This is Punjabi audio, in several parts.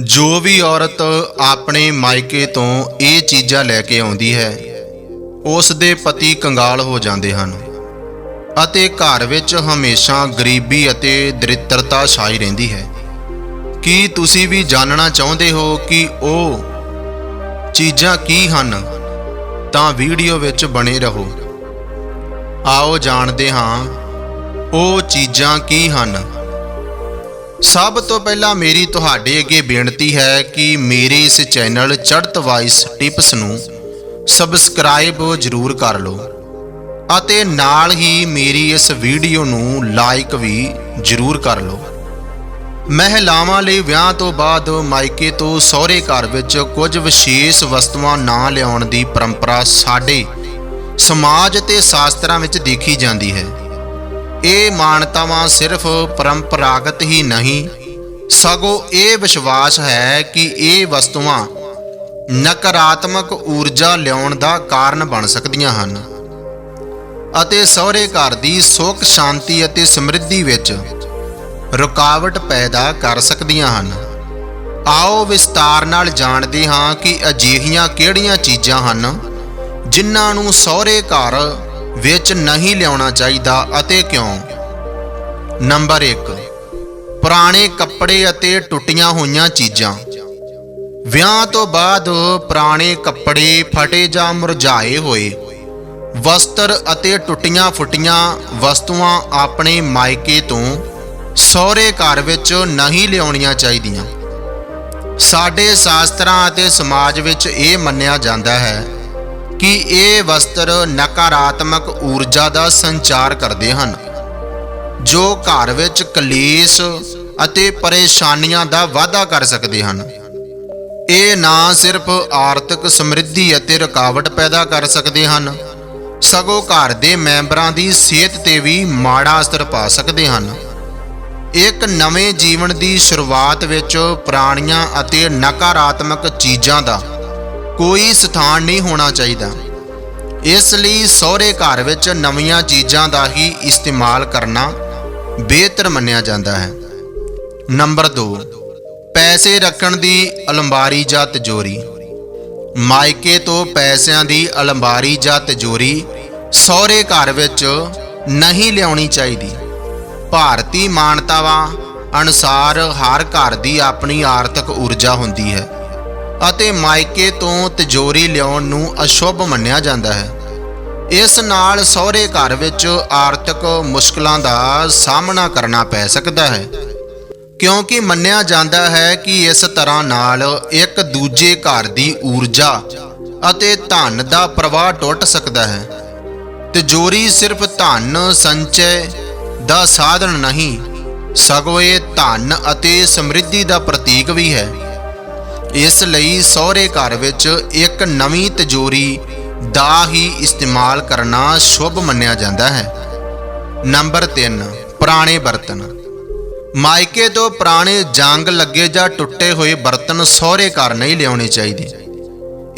ਜੋ ਵੀ ਔਰਤ ਆਪਣੇ ਮਾਇਕੇ ਤੋਂ ਇਹ ਚੀਜ਼ਾਂ ਲੈ ਕੇ ਆਉਂਦੀ ਹੈ, ਉਸ ਦੇ ਪਤੀ ਕੰਗਾਲ ਹੋ ਜਾਂਦੇ ਹਨ ਅਤੇ ਘਰ ਵਿੱਚ ਹਮੇਸ਼ਾ ਗਰੀਬੀ ਅਤੇ ਦਰਿਦਰਤਾ ਛਾਈ ਰਹਿੰਦੀ ਹੈ। ਕੀ ਤੁਸੀਂ ਵੀ ਜਾਣਨਾ ਚਾਹੁੰਦੇ ਹੋ ਕਿ ਉਹ ਚੀਜ਼ਾਂ ਕੀ ਹਨ? ਤਾਂ ਵੀਡੀਓ ਵਿੱਚ ਬਣੇ ਰਹੋ। ਆਓ ਜਾਣਦੇ ਹਾਂ ਉਹ ਚੀਜ਼ਾਂ ਕੀ ਹਨ। ਸਭ ਤੋਂ ਪਹਿਲਾਂ ਮੇਰੀ ਤੁਹਾਡੇ ਅੱਗੇ ਬੇਨਤੀ ਹੈ ਕਿ ਮੇਰੇ ਇਸ ਚੈਨਲ ਚੜਤ ਵਾਈਸ ਟਿਪਸ ਨੂੰ ਸਬਸਕ੍ਰਾਈਬ ਜ਼ਰੂਰ ਕਰ ਲਓ ਅਤੇ ਨਾਲ ਹੀ ਮੇਰੀ ਇਸ ਵੀਡੀਓ ਨੂੰ ਲਾਈਕ ਵੀ ਜ਼ਰੂਰ ਕਰ ਲਓ। ਮਹਿਲਾਵਾਂ ਲਈ ਵਿਆਹ ਤੋਂ ਬਾਅਦ ਮਾਇਕੇ ਤੋਂ ਸਹੁਰੇ ਘਰ ਵਿੱਚ ਕੁਝ ਵਿਸ਼ੇਸ਼ ਵਸਤੂਆਂ ਨਾ ਲਿਆਉਣ ਦੀ ਪਰੰਪਰਾ ਸਾਡੇ ਸਮਾਜ ਤੇ ਸ਼ਾਸਤਰਾਂ ਵਿੱਚ ਦੇਖੀ ਜਾਂਦੀ ਹੈ। ਇਹ ਮਾਨਤਾਵਾਂ ਸਿਰਫ ਪਰੰਪਰਾਗਤ ਹੀ ਨਹੀਂ, ਸਗੋਂ ਇਹ ਵਿਸ਼ਵਾਸ ਹੈ ਕਿ ਇਹ ਵਸਤੂਆਂ ਨਕਾਰਾਤਮਕ ਊਰਜਾ ਲਿਆਉਣ ਦਾ ਕਾਰਨ ਬਣ ਸਕਦੀਆਂ ਹਨ ਅਤੇ ਸਹੁਰੇ ਘਰ ਦੀ ਸੁੱਖ, ਸ਼ਾਂਤੀ ਅਤੇ ਸਮਰਿੱਧੀ ਵਿੱਚ ਰੁਕਾਵਟ ਪੈਦਾ ਕਰ ਸਕਦੀਆਂ ਹਨ। ਆਓ ਵਿਸਤਾਰ ਨਾਲ ਜਾਣਦੇ ਹਾਂ ਕਿ ਅਜਿਹੀਆਂ ਕਿਹੜੀਆਂ ਚੀਜ਼ਾਂ ਹਨ ਜਿਨ੍ਹਾਂ ਨੂੰ ਸਹੁਰੇ ਘਰ ਵਿੱਚ ਨਹੀਂ ਲਿਆਉਣਾ ਚਾਹੀਦਾ ਅਤੇ ਕਿਉਂ? ਨੰਬਰ 1 ਪੁਰਾਣੇ ਕੱਪੜੇ ਅਤੇ ਟੁੱਟੀਆਂ ਹੋਈਆਂ ਚੀਜ਼ਾਂ। ਵਿਆਹ ਤੋਂ ਬਾਅਦ ਪੁਰਾਣੇ ਕੱਪੜੇ ਫਟੇ ਜਾਂ ਮੁਰਝਾਏ ਹੋਏ। ਵਸਤਰ ਅਤੇ ਟੁੱਟੀਆਂ ਫੁੱਟੀਆਂ ਵਸਤੂਆਂ ਆਪਣੇ ਮਾਇਕੇ ਤੋਂ ਸਹੁਰੇ ਘਰ ਵਿੱਚ ਨਹੀਂ ਲਿਆਉਣੀਆਂ ਚਾਹੀਦੀਆਂ। ਸਾਡੇ ਸ਼ਾਸਤਰਾਂ ਅਤੇ ਸਮਾਜ ਵਿੱਚ ਇਹ ਮੰਨਿਆ ਜਾਂਦਾ ਹੈ ਕਿ ਇਹ ਵਸਤਰ ਨਕਾਰਾਤਮਕ ਊਰਜਾ ਦਾ ਸੰਚਾਰ ਕਰਦੇ ਹਨ, ਜੋ ਘਰ ਵਿੱਚ ਕਲੇਸ਼ ਅਤੇ ਪਰੇਸ਼ਾਨੀਆਂ ਦਾ ਵਾਧਾ ਕਰ ਸਕਦੇ ਹਨ। ਇਹ ਨਾ ਸਿਰਫ ਆਰਥਿਕ ਸਮਰਿੱਧੀ ਅਤੇ ਰੁਕਾਵਟ ਪੈਦਾ ਕਰ ਸਕਦੇ ਹਨ, ਸਗੋਂ ਘਰ ਦੇ ਮੈਂਬਰਾਂ ਦੀ ਸਿਹਤ ਤੇ ਵੀ ਮਾੜਾ ਅਸਰ ਪਾ ਸਕਦੇ ਹਨ। ਇੱਕ ਨਵੇਂ ਜੀਵਨ ਦੀ ਸ਼ੁਰੂਆਤ ਵਿੱਚ ਪੁਰਾਣੀਆਂ ਅਤੇ ਨਕਾਰਾਤਮਕ ਚੀਜ਼ਾਂ ਦਾ ਕੋਈ ਸਥਾਨ ਨਹੀਂ ਹੋਣਾ ਚਾਹੀਦਾ। ਇਸ ਲਈ ਸਹੁਰੇ ਘਰ ਵਿੱਚ ਨਵੀਆਂ ਚੀਜ਼ਾਂ ਦਾ ਹੀ ਇਸਤੇਮਾਲ ਕਰਨਾ ਬਿਹਤਰ ਮੰਨਿਆ ਜਾਂਦਾ ਹੈ। ਨੰਬਰ 2 ਪੈਸੇ ਰੱਖਣ ਦੀ ਅਲੰਬਾਰੀ ਜਾਂ ਤਿਜੋਰੀ। ਮਾਇਕੇ ਤੋਂ ਪੈਸਿਆਂ ਦੀ ਅਲੰਬਾਰੀ ਜਾਂ ਤਿਜੋਰੀ ਸਹੁਰੇ ਘਰ ਵਿੱਚ ਨਹੀਂ ਲਿਆਉਣੀ ਚਾਹੀਦੀ। ਭਾਰਤੀ ਮਾਨਤਾਵਾਂ ਅਨੁਸਾਰ ਹਰ ਘਰ ਦੀ ਆਪਣੀ ਆਰਥਿਕ ਊਰਜਾ ਹੁੰਦੀ ਹੈ। ਅਤੇ ਮਾਇਕੇ ਤੋਂ ਤਿਜੋਰੀ ਲਿਆਉਣ ਨੂੰ ਅਸ਼ੁਭ ਮੰਨਿਆ ਜਾਂਦਾ ਹੈ। ਇਸ ਨਾਲ ਸਹੁਰੇ ਘਰ ਵਿੱਚ ਆਰਥਿਕ ਮੁਸ਼ਕਲਾਂ ਦਾ ਸਾਹਮਣਾ ਕਰਨਾ ਪੈ ਸਕਦਾ ਹੈ। ਕਿਉਂਕਿ ਮੰਨਿਆ ਜਾਂਦਾ ਹੈ ਕਿ ਇਸ ਤਰ੍ਹਾਂ ਨਾਲ ਇੱਕ ਦੂਜੇ ਘਰ ਦੀ ਊਰਜਾ ਅਤੇ ਧਨ ਦਾ ਪ੍ਰਵਾਹ ਟੁੱਟ ਸਕਦਾ ਹੈ। ਤਿਜੋਰੀ ਸਿਰਫ ਧਨ ਸੰਚੈ ਦਾ ਸਾਧਨ ਨਹੀਂ, ਸਗੋਂ ਇਹ ਧਨ ਅਤੇ ਸਮਰਿੱਧੀ ਦਾ ਪ੍ਰਤੀਕ ਵੀ ਹੈ। ਇਸ ਲਈ ਸਹੁਰੇ ਘਰ ਵਿੱਚ ਇੱਕ ਨਵੀਂ ਤਜੋਰੀ ਦਾ ਹੀ ਇਸਤੇਮਾਲ ਕਰਨਾ ਸ਼ੁਭ ਮੰਨਿਆ ਜਾਂਦਾ ਹੈ। ਨੰਬਰ 3 ਪੁਰਾਣੇ ਬਰਤਨ। ਮਾਇਕੇ ਤੋਂ ਪੁਰਾਣੇ ਜੰਗ ਲੱਗੇ ਜਾਂ ਟੁੱਟੇ ਹੋਏ ਬਰਤਨ ਸਹੁਰੇ ਘਰ ਨਹੀਂ ਲਿਆਉਣੇ ਚਾਹੀਦੇ।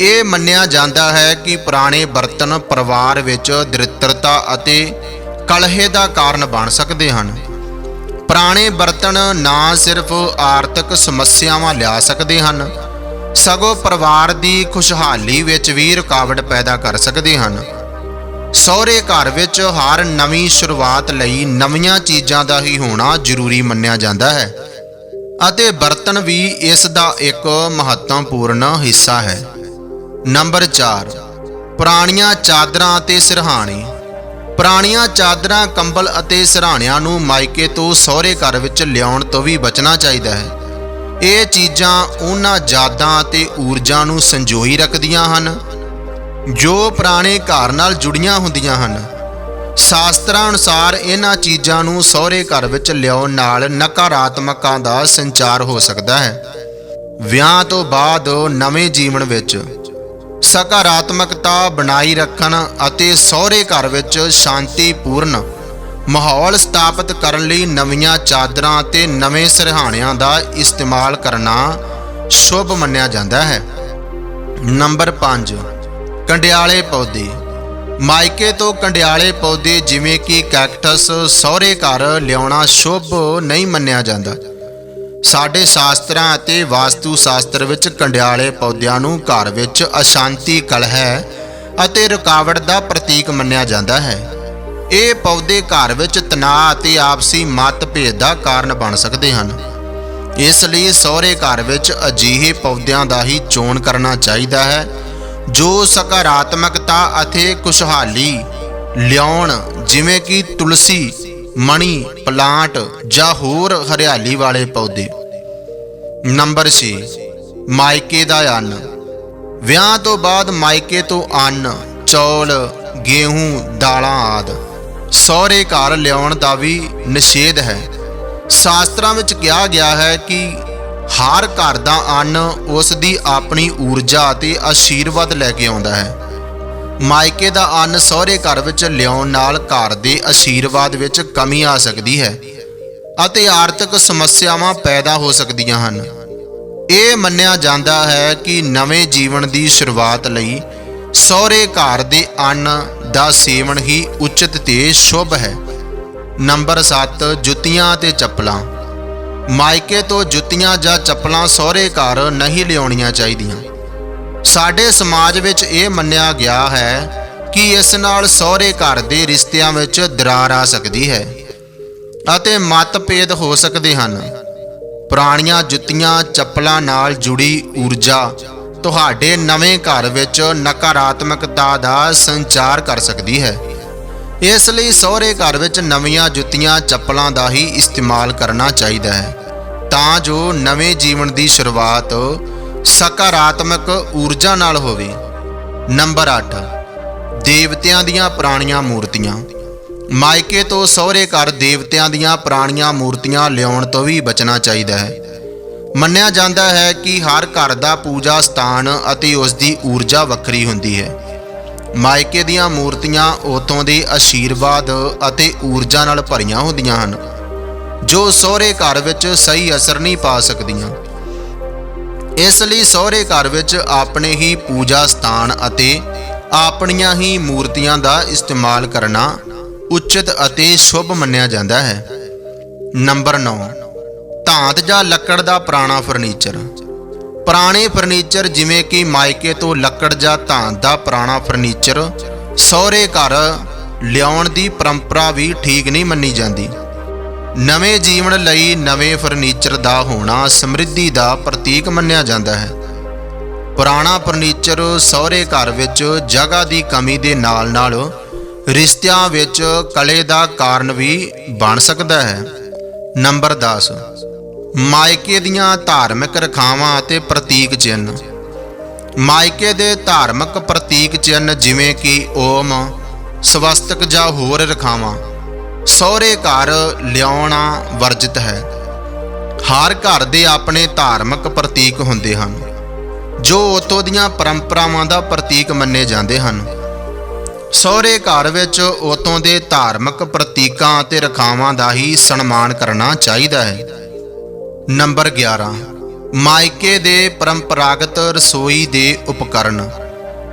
ਇਹ ਮੰਨਿਆ ਜਾਂਦਾ ਹੈ ਕਿ ਪੁਰਾਣੇ ਬਰਤਨ ਪਰਿਵਾਰ ਵਿੱਚ ਦਰਿਦਰਤਾ ਅਤੇ ਕਲਹੇ ਦਾ ਕਾਰਨ ਬਣ ਸਕਦੇ ਹਨ। ਪੁਰਾਣੇ ਬਰਤਨ ਨਾ ਸਿਰਫ ਆਰਥਿਕ ਸਮੱਸਿਆਵਾਂ ਲਿਆ ਸਕਦੇ ਹਨ ਸਗੋਂ ਪਰਿਵਾਰ ਦੀ ਖੁਸ਼ਹਾਲੀ ਵਿੱਚ ਵੀ ਰੁਕਾਵਟ ਪੈਦਾ ਕਰ ਸਕਦੇ ਹਨ। ਸਹੁਰੇ ਘਰ ਵਿੱਚ ਹਰ ਨਵੀਂ ਸ਼ੁਰੂਆਤ ਲਈ ਨਵੀਆਂ ਚੀਜ਼ਾਂ ਦਾ ਹੀ ਹੋਣਾ ਜ਼ਰੂਰੀ ਮੰਨਿਆ ਜਾਂਦਾ ਹੈ ਅਤੇ ਬਰਤਨ ਵੀ ਇਸ ਦਾ ਇੱਕ ਮਹੱਤਵਪੂਰਨ ਹਿੱਸਾ ਹੈ। ਨੰਬਰ 4 ਪੁਰਾਣੀਆਂ ਚਾਦਰਾਂ ਅਤੇ ਸਿਰਹਾਣੇ। ਪੁਰਾਣੀਆਂ ਚਾਦਰਾਂ, ਕੰਬਲ ਅਤੇ ਸਿਰਹਾਣਿਆਂ ਨੂੰ ਮਾਇਕੇ ਤੋਂ ਸਹੁਰੇ ਘਰ ਵਿੱਚ ਲਿਆਉਣ ਤੋਂ ਵੀ ਬਚਣਾ ਚਾਹੀਦਾ ਹੈ। ਇਹ ਚੀਜ਼ਾਂ ਉਹਨਾਂ ਯਾਦਾਂ ਅਤੇ ਊਰਜਾ ਨੂੰ ਸੰਜੋਈ ਰੱਖਦੀਆਂ ਹਨ, ਜੋ ਪੁਰਾਣੇ ਘਰ ਨਾਲ ਜੁੜੀਆਂ ਹੁੰਦੀਆਂ ਹਨ। ਸ਼ਾਸਤਰਾਂ ਅਨੁਸਾਰ ਇਹਨਾਂ ਚੀਜ਼ਾਂ ਨੂੰ ਸਹੁਰੇ ਘਰ ਵਿੱਚ ਲਿਆਉਣ ਨਾਲ ਨਕਾਰਾਤਮਕਾਂ ਦਾ ਸੰਚਾਰ ਹੋ ਸਕਦਾ ਹੈ। ਵਿਆਹ ਤੋਂ ਬਾਅਦ ਨਵੇਂ ਜੀਵਨ ਵਿੱਚ ਸਕਾਰਾਤਮਕਤਾ ਬਣਾਈ ਰੱਖਣ ਅਤੇ ਸਹੁਰੇ ਘਰ ਵਿੱਚ ਸ਼ਾਂਤੀਪੂਰਨ ਮਾਹੌਲ ਸਥਾਪਿਤ ਕਰਨ ਲਈ ਨਵੀਆਂ ਚਾਦਰਾਂ ਅਤੇ ਨਵੇਂ ਸਿਰਹਾਣਿਆਂ ਦਾ ਇਸਤੇਮਾਲ ਕਰਨਾ ਸ਼ੁਭ ਮੰਨਿਆ ਜਾਂਦਾ ਹੈ। ਨੰਬਰ 5 ਕੰਡਿਆਲੇ ਪੌਦੇ। ਮਾਇਕੇ ਤੋਂ ਕੰਡਿਆਲੇ ਪੌਦੇ ਜਿਵੇਂ ਕਿ ਕੈਕਟਸ, ਸਹੁਰੇ ਘਰ ਲਿਆਉਣਾ ਸ਼ੁਭ ਨਹੀਂ ਮੰਨਿਆ ਜਾਂਦਾ। ਸਾਡੇ ਸ਼ਾਸਤਰਾਂ ਅਤੇ ਵਾਸਤੂ ਸ਼ਾਸਤਰ ਵਿੱਚ ਕੰਡਿਆਲੇ ਪੌਦਿਆਂ ਨੂੰ ਘਰ ਵਿੱਚ ਅਸ਼ਾਂਤੀ ਕਲਹ ਅਤੇ ਰੁਕਾਵਟ ਦਾ ਪ੍ਰਤੀਕ ਮੰਨਿਆ ਜਾਂਦਾ ਹੈ। ਇਹ ਪੌਦੇ ਘਰ ਵਿੱਚ ਤਣਾਅ ਅਤੇ ਆਪਸੀ ਮਤਭੇਦ ਦਾ ਕਾਰਨ ਬਣ ਸਕਦੇ ਹਨ। ਇਸ ਲਈ ਸਹੁਰੇ ਘਰ ਵਿੱਚ ਅਜਿਹੇ ਪੌਦਿਆਂ ਦਾ ਹੀ ਚੋਣ ਕਰਨਾ ਚਾਹੀਦਾ ਹੈ, ਜੋ ਸਕਾਰਾਤਮਕਤਾ ਅਤੇ ਖੁਸ਼ਹਾਲੀ ਲਿਆਉਣ, ਜਿਵੇਂ ਕਿ ਤੁਲਸੀ, ਮਣੀ, ਪਲਾਂਟ ਜਾਂ ਹੋਰ ਹਰਿਆਲੀ ਵਾਲੇ ਪੌਦੇ। ਨੰਬਰ 6 ਮਾਇਕੇ ਦਾ ਅੰਨ। ਵਿਆਹ ਤੋਂ ਬਾਅਦ ਮਾਇਕੇ ਤੋਂ ਅੰਨ, ਚੌਲ, ਗੇਹੂੰ, ਦਾਲਾਂ ਆਦਿ। ਸਹੁਰੇ ਘਰ ਲਿਆਉਣ ਦਾ ਵੀ ਨਿਸ਼ੇਧ ਹੈ। ਸ਼ਾਸਤਰਾਂ ਵਿੱਚ ਕਿਹਾ ਗਿਆ ਹੈ ਕਿ ਹਰ ਘਰ ਦਾ ਅੰਨ ਉਸ ਦੀ ਆਪਣੀ ਊਰਜਾ ਅਤੇ ਆਸ਼ੀਰਵਾਦ ਲੈ ਕੇ ਆਉਂਦਾ ਹੈ। ਮਾਇਕੇ ਦਾ ਅੰਨ ਸਹੁਰੇ ਘਰ ਵਿੱਚ ਲਿਆਉਣ ਨਾਲ ਘਰ ਦੇ ਆਸ਼ੀਰਵਾਦ ਵਿੱਚ ਕਮੀ ਆ ਸਕਦੀ ਹੈ ਅਤੇ ਆਰਥਿਕ ਸਮੱਸਿਆਵਾਂ ਪੈਦਾ ਹੋ ਸਕਦੀਆਂ ਹਨ। ਇਹ ਮੰਨਿਆ ਜਾਂਦਾ ਹੈ ਕਿ ਨਵੇਂ ਜੀਵਨ ਦੀ ਸ਼ੁਰੂਆਤ ਲਈ ਸਹੁਰੇ ਘਰ ਦੇ ਅੰਨ ਦਾ ਸੇਵਨ ਹੀ ਉਚਿਤ ਤੇ ਸ਼ੁਭ ਹੈ। ਨੰਬਰ 7 ਜੁੱਤੀਆਂ ਤੇ ਚੱਪਲਾਂ। ਮਾਇਕੇ ਤੋਂ ਜੁੱਤੀਆਂ ਜਾਂ ਚੱਪਲਾਂ ਸਹੁਰੇ ਘਰ ਨਹੀਂ ਲਿਆਉਣੀਆਂ ਚਾਹੀਦੀਆਂ। ਸਾਡੇ ਸਮਾਜ ਵਿੱਚ ਇਹ ਮੰਨਿਆ ਗਿਆ ਹੈ ਕਿ ਇਸ ਨਾਲ ਸਹੁਰੇ ਘਰ ਦੇ ਰਿਸ਼ਤਿਆਂ ਵਿੱਚ ਦਰਾਰ ਆ ਸਕਦੀ ਹੈ ਅਤੇ ਮਤਭੇਦ ਹੋ ਸਕਦੇ ਹਨ। ਪੁਰਾਣੀਆਂ ਜੁੱਤੀਆਂ, ਚੱਪਲਾਂ ਨਾਲ ਜੁੜੀ ਊਰਜਾ ਤੁਹਾਡੇ ਨਵੇਂ ਘਰ ਵਿੱਚ ਨਕਾਰਾਤਮਕਤਾ ਦਾ ਸੰਚਾਰ ਕਰ ਸਕਦੀ ਹੈ। ਇਸ ਲਈ ਸਹੁਰੇ ਘਰ ਵਿੱਚ ਨਵੀਆਂ ਜੁੱਤੀਆਂ, ਚੱਪਲਾਂ ਦਾ ਹੀ ਇਸਤੇਮਾਲ ਕਰਨਾ ਚਾਹੀਦਾ ਹੈ। ਤਾਂ ਜੋ ਨਵੇਂ ਜੀਵਨ ਦੀ ਸ਼ੁਰੂਆਤ ਸਕਾਰਾਤਮਕ ਊਰਜਾ ਨਾਲ ਹੋਵੇ। ਨੰਬਰ 8 ਦੇਵਤਿਆਂ ਦੀਆਂ ਪੁਰਾਣੀਆਂ ਮੂਰਤੀਆਂ। ਮਾਇਕੇ ਤੋਂ ਸਹੁਰੇ ਘਰ ਦੇਵਤਿਆਂ ਦੀਆਂ ਪੁਰਾਣੀਆਂ ਮੂਰਤੀਆਂ ਲਿਆਉਣ ਤੋਂ ਵੀ ਬਚਣਾ ਚਾਹੀਦਾ ਹੈ। ਮੰਨਿਆ ਜਾਂਦਾ ਹੈ ਕਿ ਹਰ ਘਰ ਦਾ ਪੂਜਾ ਸਥਾਨ ਅਤੇ ਉਸ ਦੀ ਊਰਜਾ ਵੱਖਰੀ ਹੁੰਦੀ ਹੈ। ਮਾਇਕੇ ਦੀਆਂ ਮੂਰਤੀਆਂ ਉਤੋਂ ਦੇ ਆਸ਼ੀਰਵਾਦ ਅਤੇ ਊਰਜਾ ਨਾਲ ਭਰੀਆਂ ਹੁੰਦੀਆਂ ਹਨ, ਜੋ ਸਹੁਰੇ ਘਰ ਵਿੱਚ ਸਹੀ ਅਸਰ ਨਹੀਂ ਪਾ ਸਕਦੀਆਂ। ਇਸ ਲਈ ਸਹੁਰੇ ਘਰ ਵਿੱਚ ਆਪਣੇ ਹੀ ਪੂਜਾ ਸਥਾਨ ਅਤੇ ਆਪਣੀਆਂ ਹੀ ਮੂਰਤੀਆਂ ਦਾ ਇਸਤੇਮਾਲ ਕਰਨਾ ਉਚਿਤ ਅਤੇ ਸ਼ੁਭ ਮੰਨਿਆ ਜਾਂਦਾ ਹੈ। ਨੰਬਰ 9 ਧਾਤ ਜਾਂ ਲੱਕੜ ਦਾ ਪੁਰਾਣਾ ਫਰਨੀਚਰ। ਪੁਰਾਣੇ ਫਰਨੀਚਰ ਜਿਵੇਂ ਕਿ ਮਾਇਕੇ ਤੋਂ ਲੱਕੜ ਜਾਂ ਧਾਤ ਦਾ ਪੁਰਾਣਾ ਫਰਨੀਚਰ, ਸਹੁਰੇ ਘਰ ਲਿਆਉਣ ਦੀ ਪਰੰਪਰਾ ਵੀ ਠੀਕ ਨਹੀਂ ਮੰਨੀ ਜਾਂਦੀ। ਨਵੇਂ ਜੀਵਨ ਲਈ ਨਵੇਂ ਫਰਨੀਚਰ ਦਾ ਹੋਣਾ ਸਮਰਿੱਧੀ ਦਾ ਪ੍ਰਤੀਕ ਮੰਨਿਆ ਜਾਂਦਾ ਹੈ। ਪੁਰਾਣਾ ਫਰਨੀਚਰ ਸਹੁਰੇ ਘਰ ਵਿੱਚ ਜਗ੍ਹਾ ਦੀ ਕਮੀ ਦੇ ਨਾਲ-ਨਾਲ ਰਿਸ਼ਤਿਆਂ ਵਿੱਚ ਕਲੇ ਦਾ ਕਾਰਨ ਵੀ ਬਣ ਸਕਦਾ ਹੈ। ਨੰਬਰ 10 ਮਾਇਕੇ ਦੀਆਂ ਧਾਰਮਿਕ ਰਖਾਵਾਂ ਅਤੇ ਪ੍ਰਤੀਕ ਚਿੰਨ੍ਹ। ਮਾਇਕੇ ਦੇ ਧਾਰਮਿਕ ਪ੍ਰਤੀਕ ਚਿੰਨ੍ਹ ਜਿਵੇਂ ਕਿ ਓਮ, ਸਵਸਤਕ ਜਾਂ ਹੋਰ ਰਖਾਵਾਂ, ਸਹੁਰੇ ਘਰ ਲਿਆਉਣਾ ਵਰਜਿਤ ਹੈ। ਹਰ ਘਰ ਦੇ ਆਪਣੇ ਧਾਰਮਿਕ ਪ੍ਰਤੀਕ ਹੁੰਦੇ ਹਨ, ਜੋ ਉਤੋਂ ਦੀਆਂ ਪਰੰਪਰਾਵਾਂ ਦਾ ਪ੍ਰਤੀਕ ਮੰਨੇ ਜਾਂਦੇ ਹਨ। ਸਹੁਰੇ ਘਰ ਵਿੱਚ ਉਤੋਂ ਦੇ ਧਾਰਮਿਕ ਪ੍ਰਤੀਕਾਂ ਅਤੇ ਰਖਾਵਾਂ ਦਾ ਹੀ ਸਨਮਾਨ ਕਰਨਾ ਚਾਹੀਦਾ ਹੈ। ਨੰਬਰ 11 ਮਾਇਕੇ ਦੇ ਪਰੰਪਰਾਗਤ ਰਸੋਈ ਦੇ ਉਪਕਰਨ।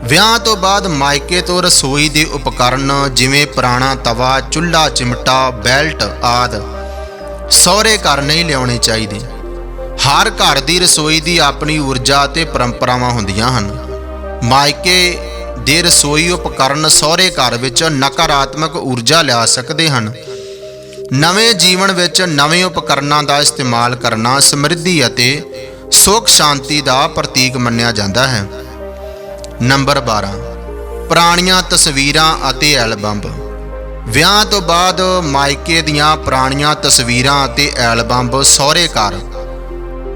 ਵਿਆਹ ਤੋਂ ਬਾਅਦ ਮਾਇਕੇ ਤੋਂ ਰਸੋਈ ਦੇ ਉਪਕਰਨ ਜਿਵੇਂ ਪੁਰਾਣਾ ਤਵਾ, ਚੁੱਲ੍ਹਾ, ਚਿਮਟਾ, ਬੈਲਟ ਆਦ ਸਹੁਰੇ ਘਰ ਨਹੀਂ ਲਿਆਉਣੇ ਚਾਹੀਦੇ। ਹਰ ਘਰ ਦੀ ਰਸੋਈ ਦੀ ਆਪਣੀ ਊਰਜਾ ਅਤੇ ਪਰੰਪਰਾਵਾਂ ਹੁੰਦੀਆਂ ਹਨ। ਮਾਇਕੇ ਦੇ ਰਸੋਈ ਉਪਕਰਨ ਸਹੁਰੇ ਘਰ ਵਿੱਚ ਨਕਾਰਾਤਮਕ ਊਰਜਾ ਲਿਆ ਸਕਦੇ ਹਨ। ਨਵੇਂ ਜੀਵਨ ਵਿੱਚ ਨਵੇਂ ਉਪਕਰਨਾਂ ਦਾ ਇਸਤੇਮਾਲ ਕਰਨਾ ਸਮਰਿੱਧੀ ਅਤੇ ਸੁਖ ਸ਼ਾਂਤੀ ਦਾ ਪ੍ਰਤੀਕ ਮੰਨਿਆ ਜਾਂਦਾ ਹੈ। ਨੰਬਰ 12 ਪੁਰਾਣੀਆਂ ਤਸਵੀਰਾਂ ਅਤੇ ਐਲਬਮ। ਵਿਆਹ ਤੋਂ ਬਾਅਦ ਮਾਇਕੇ ਦੀਆਂ ਪੁਰਾਣੀਆਂ ਤਸਵੀਰਾਂ ਅਤੇ ਐਲਬਮ ਸਹੁਰੇ ਘਰ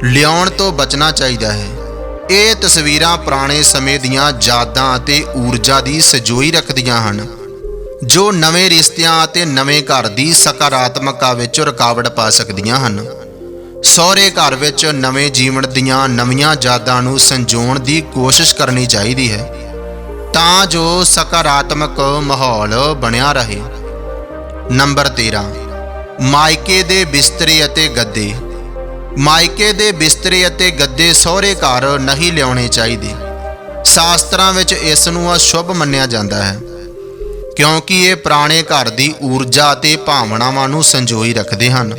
ਲਿਆਉਣ ਤੋਂ ਬਚਣਾ ਚਾਹੀਦਾ ਹੈ। ਇਹ ਤਸਵੀਰਾਂ ਪੁਰਾਣੇ ਸਮੇਂ ਦੀਆਂ ਯਾਦਾਂ ਅਤੇ ਊਰਜਾ ਦੀ ਸਜੋਈ ਰੱਖਦੀਆਂ ਹਨ, ਜੋ ਨਵੇਂ ਰਿਸ਼ਤਿਆਂ ਅਤੇ ਨਵੇਂ ਘਰ ਦੀ ਸਕਾਰਾਤਮਕਤਾ ਵਿੱਚ ਰੁਕਾਵਟ ਪਾ ਸਕਦੀਆਂ ਹਨ। ਸਹੁਰੇ ਘਰ ਵਿੱਚ ਨਵੇਂ ਜੀਵਨ ਦੀਆਂ ਨਵੀਆਂ ਯਾਦਾਂ ਨੂੰ ਸੰਜੋਣ ਦੀ ਕੋਸ਼ਿਸ਼ ਕਰਨੀ ਚਾਹੀਦੀ ਹੈ, ਤਾਂ ਜੋ ਸਕਾਰਾਤਮਕ ਮਾਹੌਲ ਬਣਿਆ ਰਹੇ। ਨੰਬਰ 13 ਮਾਇਕੇ ਦੇ ਬਿਸਤਰੇ ਅਤੇ ਗੱਦੇ। ਮਾਇਕੇ ਦੇ ਬਿਸਤਰੇ ਅਤੇ ਗੱਦੇ ਸਹੁਰੇ ਘਰ ਨਹੀਂ ਲਿਆਉਣੇ ਚਾਹੀਦੇ। ਸ਼ਾਸਤਰਾਂ ਵਿੱਚ ਇਸ ਨੂੰ ਅਸ਼ੁਭ ਮੰਨਿਆ ਜਾਂਦਾ ਹੈ, ਕਿਉਂਕਿ ਇਹ ਪੁਰਾਣੇ ਘਰ ਦੀ ਊਰਜਾ ਅਤੇ ਭਾਵਨਾਵਾਂ ਨੂੰ ਸੰਜੋਈ ਰੱਖਦੇ ਹਨ।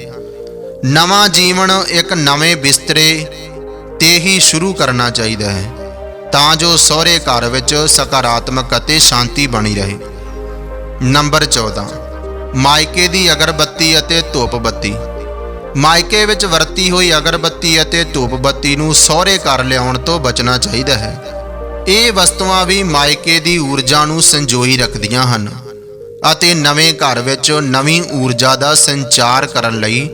ਨਵਾਂ ਜੀਵਨ ਇੱਕ ਨਵੇਂ ਬਿਸਤਰੇ ਤੇ ਹੀ ਸ਼ੁਰੂ ਕਰਨਾ ਚਾਹੀਦਾ ਹੈ, ਤਾਂ ਜੋ ਸਹੁਰੇ ਘਰ ਵਿੱਚ ਸਕਾਰਾਤਮਕ ਅਤੇ ਸ਼ਾਂਤੀ ਬਣੀ ਰਹੇ। ਨੰਬਰ 14 ਮਾਇਕੇ ਦੀ ਅਗਰਬੱਤੀ ਅਤੇ ਧੂਪ ਬੱਤੀ ਮਾਇਕੇ ਵਿੱਚ ਵਰਤੀ ਹੋਈ ਅਗਰਬੱਤੀ ਅਤੇ ਧੂਪ ਬੱਤੀ ਨੂੰ ਸਹੁਰੇ ਘਰ ਲਿਆਉਣ ਤੋਂ ਬਚਣਾ ਚਾਹੀਦਾ ਹੈ। ਇਹ ਵਸਤੂਆਂ ਵੀ ਮਾਇਕੇ ਦੀ ਊਰਜਾ ਨੂੰ ਸੰਜੋਈ ਰੱਖਦੀਆਂ ਹਨ ਅਤੇ ਨਵੇਂ ਘਰ ਵਿੱਚ ਨਵੀਂ ਊਰਜਾ ਦਾ ਸੰਚਾਰ ਕਰਨ ਲਈ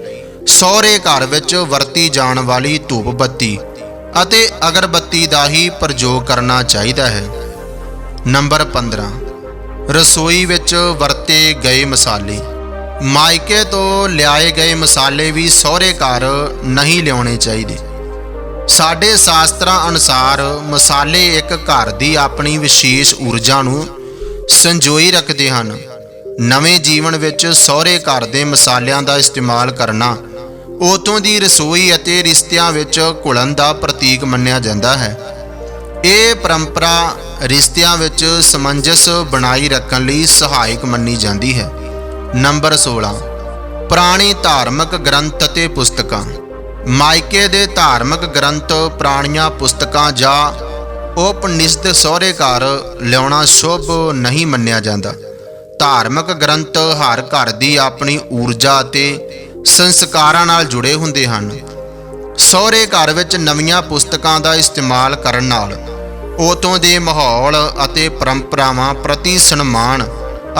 ਸਹੁਰੇ ਘਰ ਵਿੱਚ ਵਰਤੀ ਜਾਣ ਵਾਲੀ ਧੂਪ ਬੱਤੀ ਅਤੇ ਅਗਰਬੱਤੀ ਦਾ ਹੀ ਪ੍ਰਯੋਗ ਕਰਨਾ ਚਾਹੀਦਾ ਹੈ। ਨੰਬਰ 15 ਰਸੋਈ ਵਿੱਚ ਵਰਤੇ ਗਏ ਮਸਾਲੇ। ਮਾਇਕੇ ਤੋਂ ਲਿਆਏ ਗਏ ਮਸਾਲੇ ਵੀ ਸਹੁਰੇ ਘਰ ਨਹੀਂ ਲਿਆਉਣੇ ਚਾਹੀਦੇ। ਸਾਡੇ ਸ਼ਾਸਤਰਾਂ ਅਨੁਸਾਰ ਮਸਾਲੇ ਇੱਕ ਘਰ ਦੀ ਆਪਣੀ ਵਿਸ਼ੇਸ਼ ਊਰਜਾ ਨੂੰ ਸੰਜੋਈ ਰੱਖਦੇ ਹਨ। ਨਵੇਂ ਜੀਵਨ ਵਿੱਚ ਸਹੁਰੇ ਘਰ ਦੇ ਮਸਾਲਿਆਂ ਦਾ ਇਸਤੇਮਾਲ ਕਰਨਾ, ਉਤੋਂ ਦੀ ਰਸੋਈ ਅਤੇ ਰਿਸ਼ਤਿਆਂ ਵਿੱਚ ਘੁਲਣ ਦਾ ਪ੍ਰਤੀਕ ਮੰਨਿਆ ਜਾਂਦਾ ਹੈ। ਇਹ ਪਰੰਪਰਾ ਰਿਸ਼ਤਿਆਂ ਵਿੱਚ ਸਮੰਜਸ ਬਣਾਈ ਰੱਖਣ ਲਈ ਸਹਾਇਕ ਮੰਨੀ ਜਾਂਦੀ ਹੈ। ਨੰਬਰ 16 ਪੁਰਾਣੀ ਧਾਰਮਿਕ ਗ੍ਰੰਥ ਅਤੇ ਪੁਸਤਕਾਂ। ਮਾਇਕੇ ਦੇ ਧਾਰਮਿਕ ਗ੍ਰੰਥ, ਪੁਰਾਣੀਆਂ ਪੁਸਤਕਾਂ ਜਾਂ ਉਪਨਿਸ਼ਦ ਸਹੁਰੇ ਘਰ ਲਿਆਉਣਾ ਸ਼ੁਭ ਨਹੀਂ ਮੰਨਿਆ ਜਾਂਦਾ। ਧਾਰਮਿਕ ਗ੍ਰੰਥ ਹਰ ਘਰ ਦੀ ਆਪਣੀ ਊਰਜਾ ਅਤੇ ਸੰਸਕਾਰਾਂ ਨਾਲ ਜੁੜੇ ਹੁੰਦੇ ਹਨ। ਸਹੁਰੇ ਘਰ ਵਿੱਚ ਨਵੀਆਂ ਪੁਸਤਕਾਂ ਦਾ ਇਸਤੇਮਾਲ ਕਰਨ ਨਾਲ, ਉਤੋਂ ਦੇ ਮਾਹੌਲ ਅਤੇ ਪਰੰਪਰਾਵਾਂ ਪ੍ਰਤੀ ਸਨਮਾਨ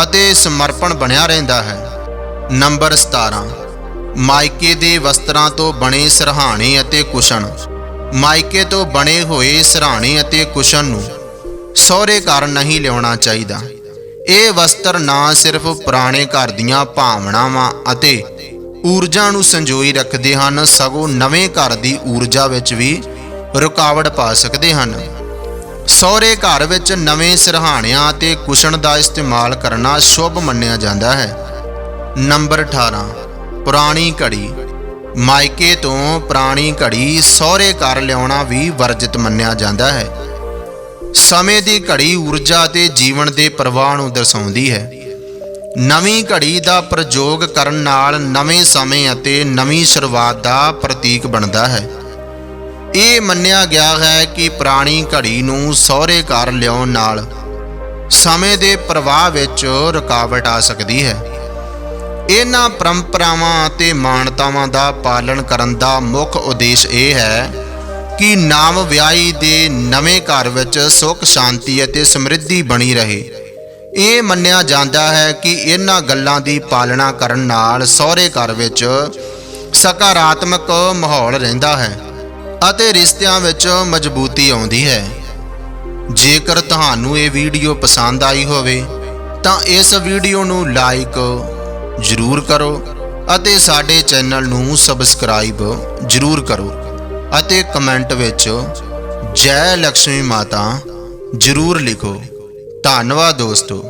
ਅਤੇ ਸਮਰਪਣ ਬਣਿਆ ਰਹਿੰਦਾ ਹੈ। ਨੰਬਰ 17 ਮਾਇਕੇ ਦੇ ਵਸਤਰਾਂ ਤੋਂ ਬਣੇ ਸਰਹਾਣੇ ਅਤੇ ਕੁਸ਼ਨ ਮਾਇਕੇ ਤੋਂ ਬਣੇ ਹੋਏ ਸਰਹਾਣੇ ਅਤੇ ਕੁਸ਼ਨ ਨੂੰ ਸਹੁਰੇ ਘਰ ਨਹੀਂ ਲਿਆਉਣਾ ਚਾਹੀਦਾ। ਇਹ ਵਸਤਰ ਨਾ ਸਿਰਫ ਪੁਰਾਣੇ ਘਰ ਦੀਆਂ ਭਾਵਨਾਵਾਂ ਅਤੇ ਊਰਜਾ ਨੂੰ ਸੰਜੋਈ ਰੱਖਦੇ ਹਨ, ਸਗੋਂ ਨਵੇਂ ਘਰ ਦੀ ਊਰਜਾ ਵਿੱਚ ਵੀ ਰੁਕਾਵਟ ਪਾ ਸਕਦੇ ਹਨ। ਸਹੁਰੇ ਘਰ ਵਿੱਚ ਨਵੇਂ ਸਰਹਾਣਿਆਂ ਅਤੇ ਕੁਸ਼ਣ ਦਾ ਇਸਤੇਮਾਲ ਕਰਨਾ ਸ਼ੁਭ ਮੰਨਿਆ ਜਾਂਦਾ ਹੈ। ਨੰਬਰ 18 ਪੁਰਾਣੀ ਘੜੀ। ਮਾਇਕੇ ਤੋਂ ਪੁਰਾਣੀ ਘੜੀ ਸਹੁਰੇ ਘਰ ਲਿਆਉਣਾ ਵੀ ਵਰਜਿਤ ਮੰਨਿਆ ਜਾਂਦਾ ਹੈ। ਸਮੇਂ ਦੀ ਘੜੀ ਊਰਜਾ ਤੇ ਜੀਵਨ ਦੇ ਪ੍ਰਵਾਹ ਨੂੰ ਦਰਸਾਉਂਦੀ ਹੈ। ਨਵੀਂ ਘੜੀ ਦਾ ਪ੍ਰਯੋਗ ਕਰਨ ਨਾਲ ਨਵੇਂ ਸਮੇਂ ਅਤੇ ਨਵੀਂ ਸ਼ੁਰੂਆਤ ਦਾ ਪ੍ਰਤੀਕ ਬਣਦਾ ਹੈ। ਇਹ ਮੰਨਿਆ ਗਿਆ ਹੈ ਕਿ ਪੁਰਾਣੀ ਘੜੀ ਨੂੰ ਸਹੁਰੇ ਘਰ ਲਿਆਉਣ ਨਾਲ ਸਮੇਂ ਦੇ ਪ੍ਰਵਾਹ ਵਿੱਚ ਰੁਕਾਵਟ ਆ ਸਕਦੀ ਹੈ। ਇਹਨਾਂ ਪਰੰਪਰਾਵਾਂ ਅਤੇ ਮਾਨਤਾਵਾਂ ਦਾ ਪਾਲਣ ਕਰਨ ਦਾ ਮੁੱਖ ਉਦੇਸ਼ ਇਹ ਹੈ ਕਿ ਨਾਮ ਵਿਆਹੀ ਦੇ ਨਵੇਂ ਘਰ ਵਿੱਚ ਸੁੱਖ, ਸ਼ਾਂਤੀ ਅਤੇ ਸਮਰਿੱਧੀ ਬਣੀ ਰਹੇ। ਇਹ ਮੰਨਿਆ ਜਾਂਦਾ ਹੈ ਕਿ ਇਹਨਾਂ ਗੱਲਾਂ ਦੀ ਪਾਲਣਾ ਕਰਨ ਨਾਲ ਸਹੁਰੇ ਘਰ ਵਿੱਚ ਸਕਾਰਾਤਮਕ ਮਾਹੌਲ ਰਹਿੰਦਾ ਹੈ। ਅਤੇ ਰਿਸ਼ਤਿਆਂ ਵਿੱਚ ਮਜ਼ਬੂਤੀ ਆਉਂਦੀ ਹੈ। ਜੇਕਰ ਤੁਹਾਨੂੰ ਇਹ ਵੀਡੀਓ ਪਸੰਦ ਆਈ ਹੋਵੇ, ਤਾਂ ਇਸ ਵੀਡੀਓ ਨੂੰ ਲਾਈਕ ਜ਼ਰੂਰ ਕਰੋ ਅਤੇ ਸਾਡੇ ਚੈਨਲ ਨੂੰ ਸਬਸਕ੍ਰਾਈਬ ਜ਼ਰੂਰ ਕਰੋ ਅਤੇ ਕਮੈਂਟ ਵਿੱਚ ਜੈ ਲక్ష్ਮੀ ਮਾਤਾ ਜ਼ਰੂਰ ਲਿਖੋ। ਧੰਨਵਾਦ ਦੋਸਤੋ।